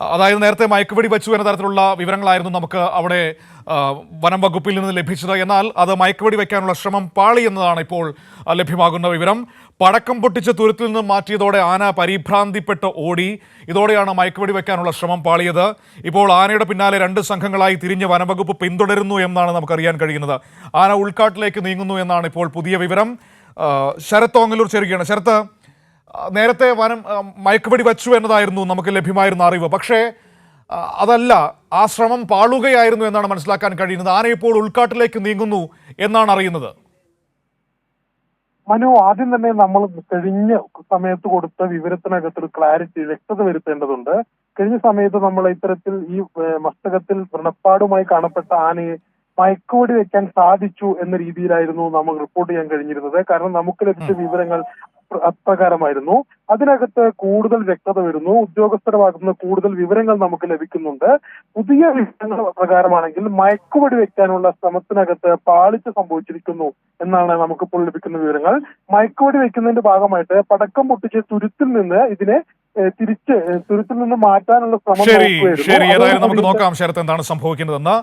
അതായത് നേരത്തെ മയക്കുവെടി വെച്ചു എന്ന തരത്തിലുള്ള വിവരങ്ങളായിരുന്നു നമുക്ക് അവിടെ വനം വകുപ്പിൽ നിന്ന് ലഭിച്ചത്. എന്നാൽ അത് മയക്കുവെടി വയ്ക്കാനുള്ള ശ്രമം പാളി എന്നതാണ് ഇപ്പോൾ ലഭ്യമാകുന്ന വിവരം. പടക്കം പൊട്ടിച്ച് തുരുത്തിൽ നിന്ന് മാറ്റിയതോടെ ആന പരിഭ്രാന്തിപ്പെട്ട് ഓടി. ഇതോടെയാണ് മയക്കുവെടി വയ്ക്കാനുള്ള ശ്രമം പാളിയത്. ഇപ്പോൾ ആനയുടെ പിന്നാലെ രണ്ട് സംഘങ്ങളായി തിരിഞ്ഞ് വനംവകുപ്പ് പിന്തുടരുന്നു എന്നാണ് നമുക്കറിയാൻ കഴിയുന്നത്. ആന ഉൾക്കാട്ടിലേക്ക് നീങ്ങുന്നു എന്നാണ് ഇപ്പോൾ പുതിയ വിവരം. ശരത് ഓങ്ങലൂർ ചേരുകയാണ്. ശരത്ത് നേരത്തെ വനം മയക്കുപടി വച്ചു എന്നതായിരുന്നു നമുക്ക് ലഭ്യമായിരുന്ന അറിവ്. പക്ഷേ അതല്ല ആ ശ്രമം പാളുകയായിരുന്നു എന്നാണ് മനസ്സിലാക്കാൻ കഴിയുന്നത്. ആന ഇപ്പോൾ ഉൾക്കാട്ടിലേക്ക് നീങ്ങുന്നു എന്നാണ് അറിയുന്നത്. മനു ആദ്യം തന്നെ നമ്മൾ കഴിഞ്ഞ സമയത്ത് കൊടുത്ത വിവരത്തിനകത്ത് ഒരു ക്ലാരിറ്റി വ്യക്തത വരുത്തേണ്ടതുണ്ട്. കഴിഞ്ഞ സമയത്ത് നമ്മൾ ഇത്തരത്തിൽ ഈ മസ്തകത്തിൽ വ്രണപ്പാടുമായി കാണപ്പെട്ട ആനയെ മയക്കുപടി വെക്കാൻ സാധിച്ചു എന്ന രീതിയിലായിരുന്നു നമ്മൾ റിപ്പോർട്ട് ചെയ്യാൻ കഴിഞ്ഞിരുന്നത്. കാരണം നമുക്ക് ലഭിച്ച വിവരങ്ങൾ അപ്രകാരമായിരുന്നു. അതിനകത്ത് കൂടുതൽ വ്യക്തത വരുന്നു. ഉദ്യോഗസ്ഥരുടെ ഭാഗത്തുനിന്ന് കൂടുതൽ വിവരങ്ങൾ നമുക്ക് ലഭിക്കുന്നുണ്ട്. പുതിയ വിവരങ്ങൾ പ്രകാരമാണെങ്കിൽ മയക്കുപടി വെക്കാനുള്ള ശ്രമത്തിനകത്ത് പാളിച്ച സംഭവിച്ചിരിക്കുന്നു എന്നാണ് നമുക്കിപ്പോൾ ലഭിക്കുന്ന വിവരങ്ങൾ. മയക്കുപടി വെക്കുന്നതിന്റെ ഭാഗമായിട്ട് പടക്കം പൊട്ടിച്ച് തുരുത്തിൽ നിന്ന് ഇതിനെ തിരിച്ച് തുരുത്തിൽ നിന്ന് മാറ്റാനുള്ള ശ്രമം ശരി ശരി. ഏതായാലും നമുക്ക് നോക്കാം ശരത്ത് എന്താണ് സംഭവിക്കുന്നതെന്ന്.